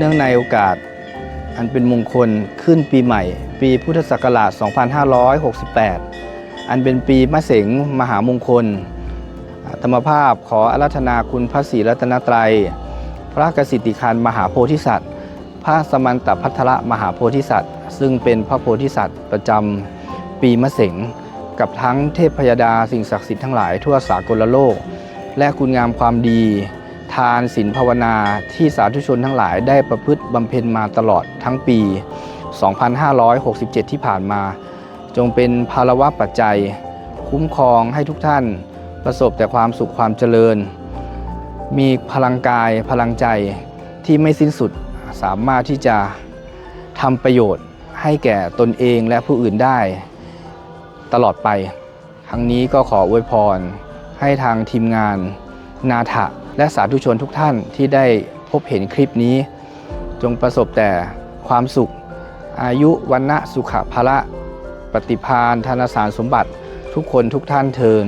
เนื่องในโอกาส อันเป็นมงคลขึ้นปีใหม่ ปีพุทธศักราช 2568 อันเป็นปีมะเสงมหามงคล ธรรมภาพขออารัธนาคุณพระศรีรัตนตรัย พระกสิทธิคานมหาโพธิสัตว์ พระสมันตพัทระมหาโพธิสัตว์ ซึ่งเป็นพระโพธิสัตว์ประจำปีมะเสงกับทั้งเทพพยดาสิ่งศักดิ์สิทธิ์ทั้งหลายทั่วสากลโลก และคุณงามความดีานศีลภาวนาที่สาธุชนทั้งหลายได้ประพฤติบำเพ็ญมาตลอดทั้งปี 2567 ที่ผ่านมา จงเป็นภารวะปัจจัย คุ้มครองให้ทุกท่านประสบแต่ความสุขความเจริญ มีพลังกายพลังใจที่ไม่สิ้นสุดสามารถที่จะทำประโยชน์ให้แก่ตนเองและผู้อื่นได้ตลอดไป ทั้งนี้ก็ขออวยพรให้ทางทีมงานนาถะ และสาธุชนทุกท่านที่ได้พบเห็นคลิปนี้ จงประสบแต่ความสุข อายุวันนะสุขภาระปฏิพานธนสารสมบัติทุกคนทุกท่านเทิน